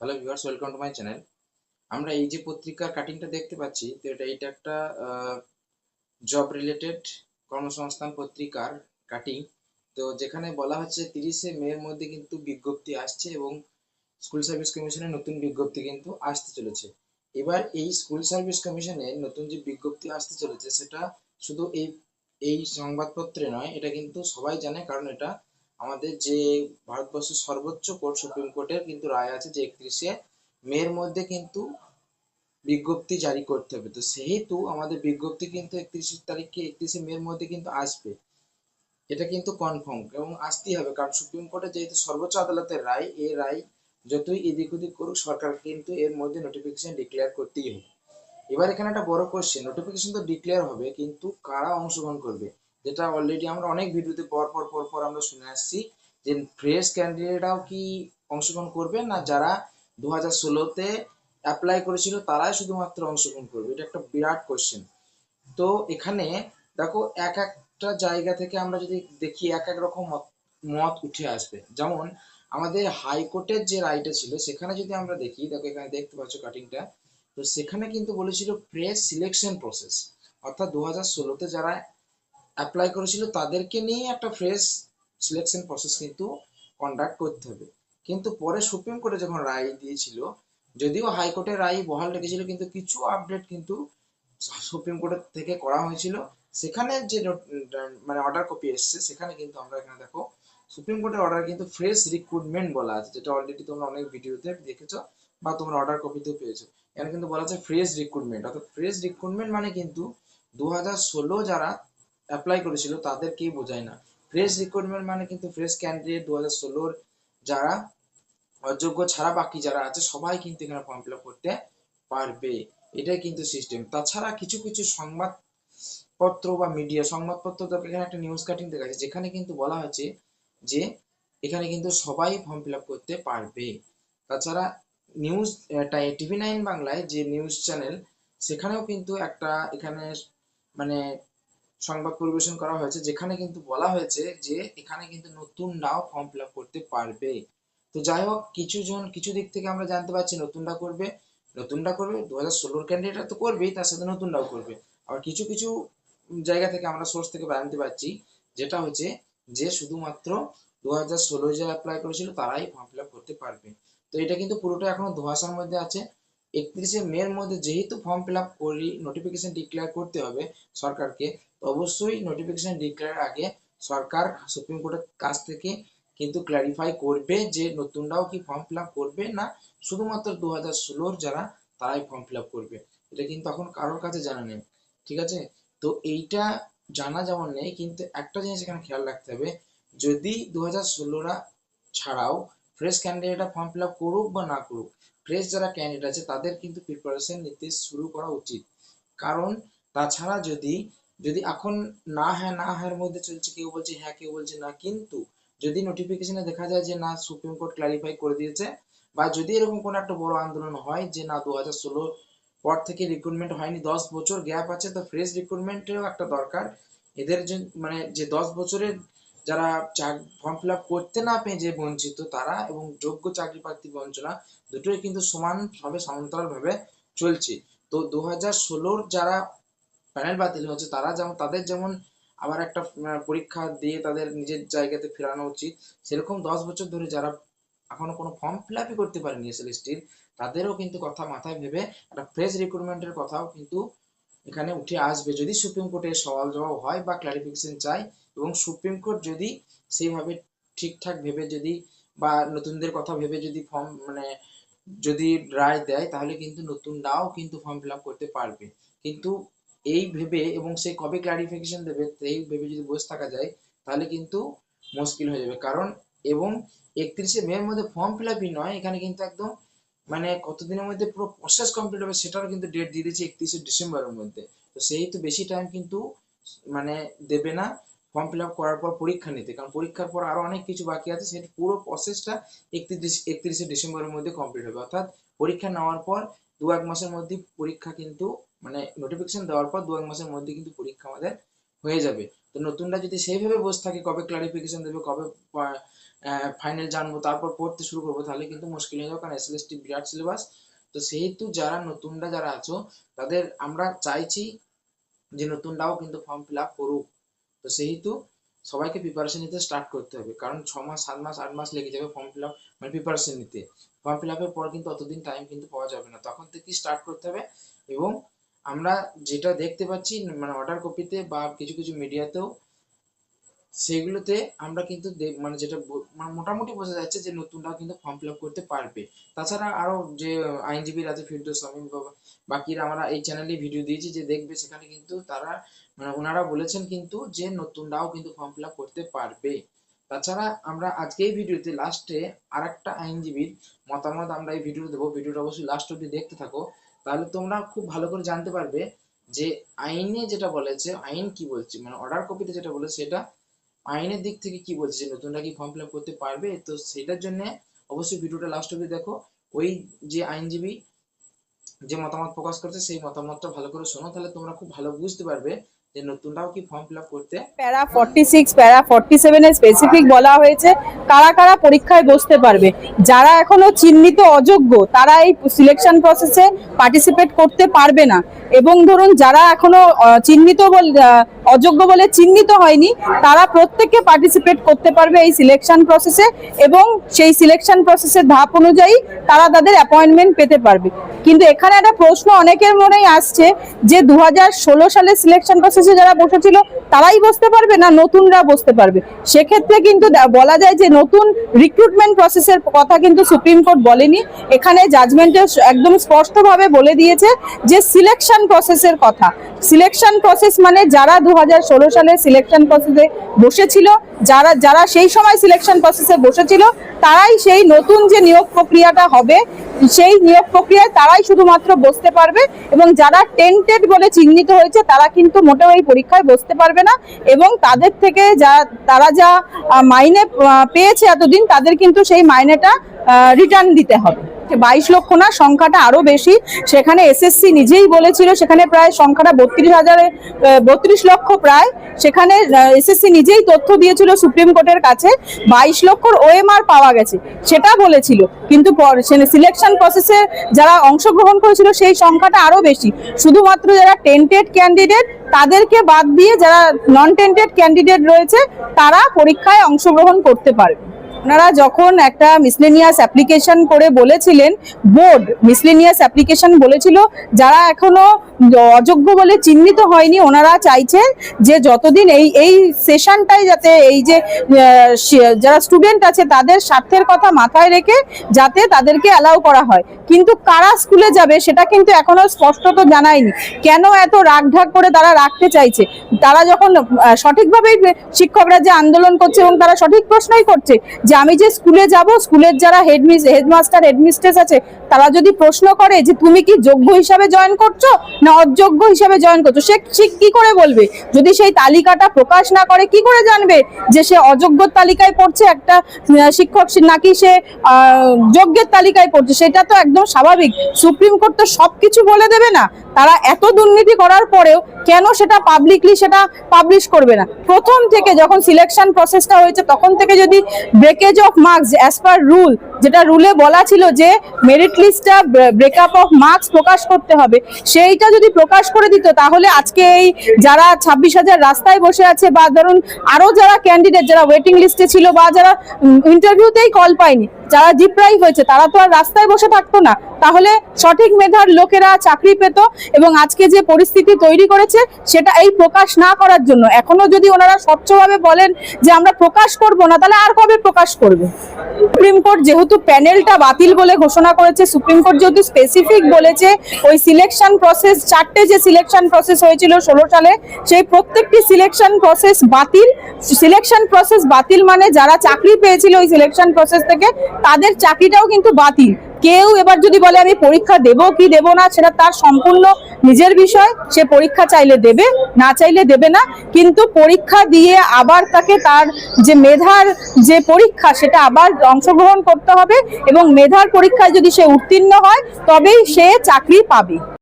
Hello viewers welcome to my channel আমরা এই যে পত্রিকার কাটিংটা দেখতে পাচ্ছি, তো এটা এটা একটা জব রিলেটেড কর্মসংস্থান পত্রিকার কাটিং তো যেখানে বলা হচ্ছে তিরিশে মের মধ্যে কিন্তু বিজ্ঞপ্তি আসছে এবং স্কুল সার্ভিস কমিশনের নতুন বিজ্ঞপ্তি কিন্তু আসতে চলেছে। এবার এই স্কুল সার্ভিস কমিশনের নতুন যে বিজ্ঞপ্তি আসতে চলেছে, সেটা শুধু এই এই সংবাদপত্রে নয়, এটা কিন্তু সবাই জানে, কারণ এটা আমাদের যে ভারতবর্ষের সর্বোচ্চ কোর্ট, সুপ্রিম কোর্টের কিন্তু রায় আছে যে একত্রিশে মের মধ্যে কিন্তু বিজ্ঞপ্তি জারি করতে হবে। তো সেহেতু আমাদের বিজ্ঞপ্তি কিন্তু একত্রিশে তারিখে, একত্রিশে মের মধ্যে কিন্তু আসবে। এটা কিন্তু কনফার্ম এবং আসতেই হবে কারণ সুপ্রিম কোর্টে যেহেতু সর্বোচ্চ আদালতের রায় এই রায় যতই এদিক ওদিক করুক, সরকার কিন্তু এর মধ্যে নোটিফিকেশন ডিক্লেয়ার করতেই হবে। এবার এখানে একটা বড় কোশ্চেন নোটিফিকেশন তো ডিক্লেয়ার হবে, কিন্তু কারা অংশগ্রহণ করবে? যেটা অলরেডি আমরা অনেক ভিডিওতে পর পর পর পর আমরা শুনে আসছি যে ফ্রেশ ক্যান্ডিডেটরাও কি অংশগ্রহণ করবে না যারা দু হাজার ষোলোতে অ্যাপ্লাই করেছিল তারাই শুধুমাত্র অংশগ্রহণ করবে? এটা একটা বিরাট কোশ্চেন তো এখানে দেখো এক একটা জায়গা থেকে আমরা যদি দেখি এক এক রকম মত উঠে আসবে। যেমন আমাদের হাইকোর্টের যে রায়টা ছিল, সেখানে যদি আমরা দেখি, দেখো এখানে দেখতে পাচ্ছ কাটিংটা তো সেখানে কিন্তু বলেছিল ফ্রেশ সিলেকশন প্রসেস অর্থাৎ দু হাজার ষোলোতে যারা অ্যাপ্লাই করেছিল, তাদেরকে নিয়ে একটা ফ্রেশ সিলেকশন প্রসেস কিন্তু কন্ডাক্ট করতে হবে। কিন্তু পরে সুপ্রিম কোর্টে যখন রায় দিয়েছিল, যদিও হাইকোর্টের রায় বহাল রেখেছিল, কিন্তু কিছু আপডেট কিন্তু সুপ্রিম কোর্টের থেকে করা হয়েছিল। সেখানে যে মানে অর্ডার কপি এসছে, সেখানে কিন্তু আমরা এখানে দেখো, সুপ্রিম কোর্টের অর্ডার কিন্তু ফ্রেশ রিক্রুটমেন্ট বলা আছে, যেটা অলরেডি তোমরা অনেক ভিডিওতে দেখেছ বা তোমরা অর্ডার কপিতেও পেয়েছ। এখানে কিন্তু বলা আছে ফ্রেশ রিক্রুটমেন্ট অর্থাৎ ফ্রেশ রিক্রুটমেন্ট মানে কিন্তু দু হাজার ষোলো যারা অ্যাপ্লাই করেছিল তাদেরকেই বোঝায় না। ফ্রেশ রিক্রুটমেন্ট মানে কিন্তু ফ্রেশ ক্যান্ডিডেট দু হাজার ষোলোর যারা অযোগ্য ছাড়া বাকি যারা আছে, সবাই কিন্তু এখানে ফর্ম ফিল করতে পারবে। এটাই কিন্তু সিস্টেম তাছাড়া কিছু কিছু সংবাদপত্র বা মিডিয়া সংবাদপত্র এখানে একটা নিউজ কাটিং দেখা যাচ্ছে যেখানে কিন্তু বলা হয়েছে যে এখানে কিন্তু সবাই ফর্ম ফিল করতে পারবে। তাছাড়া নিউজ টিভি নাইন বাংলায় যে নিউজ চ্যানেল সেখানেও কিন্তু একটা এখানে মানে সংবাদ পরিবেশন করা হয়েছে, যেখানে কিন্তু বলা হয়েছে যে এখানে কিন্তু নতুনরাও ফর্ম ফিল করতে পারবে। তো যাই হোক, কিছু জন, কিছু দিক থেকে আমরা জানতে পারছি নতুনটা করবে। নতুনটা করবে দু হাজার ষোলোর ক্যান্ডিডেট তো করবেই, তার সাথে নতুনটাও করবে। আবার কিছু কিছু জায়গা থেকে আমরা সোর্স থেকে জানতে পারছি, যেটা হচ্ছে যে শুধুমাত্র দু হাজার ষোলো যারা অ্যাপ্লাই করেছিল, তারাই ফর্ম ফিল করতে পারবে। তো এটা কিন্তু পুরোটা এখনও ধোঁয়াশার মধ্যে আছে। একত্রিশে মের মধ্যে যেহেতু ফর্ম ফিল আপ করি নোটিফিকেশন ডিক্লেয়ার করতে হবে সরকারকে, তো অবশ্যই নোটিফিকেশন ডিক্লেয়ার আগে সরকার সুপ্রিম কোর্টের কাছ থেকে কিন্তু ক্ল্যারিফাই করবে যে নতুনরাও কি ফর্ম ফিল আপ করবে না, শুধুমাত্র দু হাজার ষোলোর যারা তারাই ফর্ম ফিল আপ করবে। এটা কিন্তু এখন কারোর কাছে জানা নেই, ঠিক আছে? তো এইটা জানা যেমন নেই, কিন্তু একটা জিনিস এখানে খেয়াল রাখতে হবে, যদি দু হাজার ষোলোরা ছাড়াও ফ্রেশ ক্যান্ডিডেটরা ফর্ম ফিল আপ করুক বা না করুক ফ্রেশ যারা ক্যান্ডিডেট আছে, তাদের কিন্তু প্রিপারেশন নিতে শুরু করা উচিত। কারণ তাছাড়া যদি যদি এখন না হ্যাঁ না হ্যাঁ মধ্যে চলছে, কেউ বলছে হ্যাঁ কেউ বলছে না, কিন্তু যদি নোটিফিকেশনে দেখা যায় যে না সুপ্রিম কোর্ট ক্লারিফাই করে দিয়েছে, বা যদি এরকম কোনো একটা বড় আন্দোলন হয় যে না দু হাজার ষোলো পর থেকে রিক্রুটমেন্ট হয়নি, দশ বছর গ্যাপ আছে, তো ফ্রেশ রিক্রুটমেন্টেরও একটা দরকার। এদের মানে যে দশ বছরের যারা ফর্ম ফিল আপ করতে না পেয়ে যে বঞ্চিত তারা এবং যোগ্য চাকরি প্রার্থী বঞ্চনা দুটোই কিন্তু সমানভাবে, সমান্তরালভাবে চলছে। তো দু হাজার ষোলোর যারা প্যানেল বাতিল হচ্ছে তারা যেমন, তাদের যেমন আবার একটা পরীক্ষা দিয়ে তাদের নিজের জায়গাতে ফেরানো উচিত, সেরকম দশ বছর ধরে যারা এখনও কোনো ফর্ম ফিল আপই করতে পারেনি এসএলএসটির তাদেরও কিন্তু কথা মাথায় ভেবে একটা ফ্রেশ রিক্রুটমেন্টের কথাও কিন্তু এখানে উঠে আসবে যদি সুপ্রিম কোর্টে সওয়াল জবাব হয় বা ক্লারিফিকেশন চাই এবং সুপ্রিম কোর্ট যদি সেইভাবে ঠিকঠাক ভেবে যদি বা নতুনদের কথা ভেবে যদি ফর্ম মানে যদি রায় দেয়, তাহলে কিন্তু নতুন নাও কিন্তু ফর্ম ফিল করতে পারবে। কিন্তু এই ভেবে এবং সে কবে ক্লারিফিকেশন দেবে এই ভেবে যদি বসে থাকা যায়, তাহলে কিন্তু মুশকিল হয়ে যাবে। কারণ এবং একত্রিশে মের মধ্যে ফর্ম ফিল নয়, এখানে কিন্তু একদম মানে কতদিনের মধ্যে পুরো প্রসেস কমপ্লিট হবে সেটারও কিন্তু ডেট দিয়ে দিয়েছে একত্রিশে ডিসেম্বরের মধ্যে। তো সেই তো বেশি টাইম কিন্তু মানে দেবে না। ফর্ম ফিল আপ করার পর পরীক্ষা নিতে। কারণ পরীক্ষার পর আরও অনেক কিছু বাকি আছে। সেটা পুরো প্রসেসটা একত্রিশ, একত্রিশে ডিসেম্বরের মধ্যে কমপ্লিট হবে। অর্থাৎ পরীক্ষা নেওয়ার পর দু এক মাসের মধ্যে পরীক্ষা কিন্তু মানে নোটিফিকেশন দেওয়ার পর দু এক মাসের মধ্যে কিন্তু পরীক্ষা আমাদের হয়ে যাবে। তো নতুনরা যদি সেইভাবে বসে থাকে কবে ক্লারিফিকেশন দেবে, কবে ফাইনাল জানব, তারপর পড়তে শুরু করব, তাহলে কিন্তু মুশকিল হয়ে যাবে, কারণ এসএলএসটি বিরাট সিলেবাস তো সেহেতু যারা নতুনরা যারা আছো, তাদের আমরা চাইছি যে নতুনরাও কিন্তু ফর্ম ফিল আপ করুক। তো সেহেতু সবাইকে প্রিপারেশন নিতে স্টার্ট করতে হবে, কারণ ছ মাস, সাত মাস, আট মাস লেগে যাবে ফর্ম ফিল আপ মানে প্রিপারেশন নিতে। ফর্ম ফিল আপের পর কিন্তু অতদিন টাইম কিন্তু পাওয়া যাবে না। তখন থেকেই স্টার্ট করতে হবে এবং আমরা যেটা দেখতে পাচ্ছি মানে অর্ডার কপিতে বা কিছু কিছু মিডিয়াতেও সেগুলোতে আমরা কিন্তু মানে যেটা মানে মোটামুটি বোঝা যাচ্ছে যে নতুনরাও কিন্তু ফর্ম ফিল করতে পারবে। তাছাড়া আরও যে আইনজীবীর আছে, ফিরদৌস আমিন বা, বাকিরা আমরা এই চ্যানেলে ভিডিও দিয়েছি যে দেখবে সেখানে কিন্তু তারা মানে ওনারা বলেছেন কিন্তু যে নতুনরাও কিন্তু ফর্ম ফিল করতে পারবে। তাছাড়া আমরা আজকে এই ভিডিওতে লাস্টে আরেকটা আইনজীবীর মতামত আমরা এই ভিডিও দেবো। ভিডিওটা অবশ্যই লাস্ট অব্দি দেখতে থাকো। তাহলে তোমরা খুব ভালো করে জানতে পারবে যে আইনে যেটা বলেছে, আইন কি বলছে? মানে অর্ডার কপিতে যেটা বলেছে, সেটা আইনের দিক থেকে কি বলছে? যে নতুনরা কি ফর্ম ফিল করতে পারবে? তো সেটার জন্য অবশ্যই ভিডিওটা লাস্ট অব্দি দেখো। ওই যে আইনজীবী যে মতামত প্রকাশ করছে, সেই মতামতটা ভালো করে শোনো। তাহলে তোমরা খুব ভালো বুঝতে পারবে যে নতুনরাও কি ফর্ম ফিল করতে? Para forty six para forty সেভেনের স্পেসিফিক বলা হয়েছে। কারা কারা পরীক্ষায় বসতে পারবে? যারা এখনও চিহ্নিত অযোগ্য, তারা এই সিলেকশন প্রসেসে পার্টিসিপেট করতে পারবে না। এবং ধরুন যারা এখনও চিহ্নিত বল অযোগ্য বলে চিহ্নিত হয়নি, তারা প্রত্যেকে পার্টিসিপেট করতে পারবে এই সিলেকশন প্রসেসে এবং সেই সিলেকশন প্রসেসের ধাপ অনুযায়ী তারা তাদের অ্যাপয়েন্টমেন্ট পেতে পারবে। কিন্তু এখানে একটা প্রশ্ন অনেকের মনেই আসছে যে দু হাজার ষোলো সালে সিলেকশন প্রসেসে যারা বসেছিল, তারাই বসতে পারবে না নতুনরা বসতে পারবে? সেক্ষেত্রে কিন্তু বলা যায় যে নতুন রিক্রুটমেন্ট প্রসেসের কথা কিন্তু সুপ্রিম কোর্ট বলেনি। এখানে জাজমেন্টে একদম স্পষ্টভাবে বলে দিয়েছে যে সিলেকশন প্রসেসের কথা। সিলেকশন প্রসেস মানে যারা দুহাজার ষোলো সালে সিলেকশন প্রসেসে বসেছিল, যারা যারা সেই সময় সিলেকশন প্রসেসে বসেছিল, তারাই সেই নতুন যে নিয়োগ প্রক্রিয়াটা হবে, সেই নিয়োগ প্রক্রিয়ায় তারাই শুধুমাত্র বসতে পারবে এবং যারা টেন্টেড বলে চিহ্নিত হয়েছে, তারা কিন্তু মোটেও এই পরীক্ষায় বসতে পারবে না এবং তাদের থেকে যা, তারা যা মাইনে পেয়েছে এতদিন, তাদের কিন্তু সেই মাইনেটা রিটার্ন দিতে হবে। বাইশ লক্ষ না, সংখ্যাটা আরও বেশি। সেখানে এসএসসি নিজেই বলেছিল, সেখানে প্রায় সংখ্যাটা বত্রিশ হাজারে বত্রিশ লক্ষ প্রায়। সেখানে এসএসসি নিজেই তথ্য দিয়েছিল সুপ্রিম কোর্টের কাছে, বাইশ লক্ষর ওএমআর পাওয়া গেছে। সেটা বলেছিল, কিন্তু সিলেকশন প্রসেসে যারা অংশগ্রহণ করেছিল, সেই সংখ্যাটা আরও বেশি। শুধুমাত্র যারা টেন্টেড ক্যান্ডিডেট তাদেরকে বাদ দিয়ে যারা নন টেন্টেড ক্যান্ডিডেট রয়েছে, তারা পরীক্ষায় অংশগ্রহণ করতে পারবে ওনারা যখন একটা মিসলেনিয়াস অ্যাপ্লিকেশন করে বলেছিলেন বোর্ড মিসলেনিয়াস অ্যাপ্লিকেশন বলেছিল, যারা এখনও অযোগ্য বলে চিহ্নিত হয়নি, ওনারা চাইছেন যে যতদিন এই এই সেশনটাই যাতে এই যে যারা স্টুডেন্ট আছে, তাদের স্বার্থের কথা মাথায় রেখে যাতে তাদেরকে অ্যালাউ করা হয়। কিন্তু কারা স্কুলে যাবে, সেটা কিন্তু এখনও স্পষ্টত জানায়নি। কেন এত রাগঢাক করে তারা রাখতে চাইছে? তারা যখন সঠিকভাবেই শিক্ষকরা যে আন্দোলন করছে এবং তারা সঠিক প্রশ্নই করছে, যে আমি যে স্কুলে যাব, স্কুলের যারা হেডমিস হেডমাস্টার হেডমিস্ট্রেস আছে, তারা যদি প্রশ্ন করে যে তুমি কি যোগ্য হিসাবে জয়েন করছ না অযোগ্য হিসাবে জয়েন করছ, সে সে কি করে বলবে? যদি সেই তালিকাটা প্রকাশ না করে, কি করে জানবে যে সে অযোগ্যর তালিকায় পড়ছে? একটা শিক্ষক নাকি সে যোগ্যের তালিকায় পড়ছে? সেটা তো একদম স্বাভাবিক। সুপ্রিম কোর্ট তো সবকিছু বলে দেবে না। তারা এত দুর্নীতি করার পরেও কেন সেটা পাবলিকলি সেটা পাবলিশ করবে না? প্রথম থেকে যখন সিলেকশন প্রসেসটা হয়েছে, তখন থেকে যদি breakage of marks as per rule যেটা রুলে বলা ছিল যে মেরিট লিস্টটা ব্রেকআপ অফ মার্কস প্রকাশ করতে হবে, সেইটা যদি প্রকাশ করে দিত, তাহলে আজকে এই যারা ছাব্বিশ হাজার রাস্তায় বসে আছে বা ধরুন আরও যারা ক্যান্ডিডেট যারা ওয়েটিং লিস্টে ছিল বা যারা ইন্টারভিউতেই কল পায়নি যারা ডিপ্রাইভ হয়েছে, তারা তো আর রাস্তায় বসে থাকতো না। তাহলে সঠিক মেধার লোকেরা চাকরি পেত এবং আজকে যে পরিস্থিতি তৈরি করেছে, সেটা এই প্রকাশ না করার জন্য। এখনও যদি ওনারা স্বচ্ছভাবে বলেন যে আমরা প্রকাশ করব না, তাহলে আর কবে প্রকাশ করবে? সুপ্রিম কোর্ট যেহেতু প্যানেলটা বাতিল বলে ঘোষণা করেছে সুপ্রিম কোর্ট যেহেতু স্পেসিফিক বলেছে, ওই সিলেকশন প্রসেস চারটে যে সিলেকশন প্রসেস হয়েছিল ষোলো সালে, সেই প্রত্যেকটি সিলেকশন প্রসেস বাতিল। সিলেকশন প্রসেস বাতিল মানে যারা চাকরি পেয়েছিল ওই সিলেকশন প্রসেস থেকে তাদের চাকরিটাও কিন্তু বাতিল। কেউ এবার যদি বলে, আমি পরীক্ষা দেব কি দেব না? সেটা তার সম্পূর্ণ নিজের বিষয়। সে পরীক্ষা চাইলে দেবে, না চাইলে দেবে না। কিন্তু পরীক্ষা দিয়ে আবার তাকে তার যে মেধার যে পরীক্ষা, সেটা আবার অংশগ্রহণ করতে হবে এবং মেধার পরীক্ষায় যদি সে উত্তীর্ণ হয়, তবেই সে চাকরি পাবে।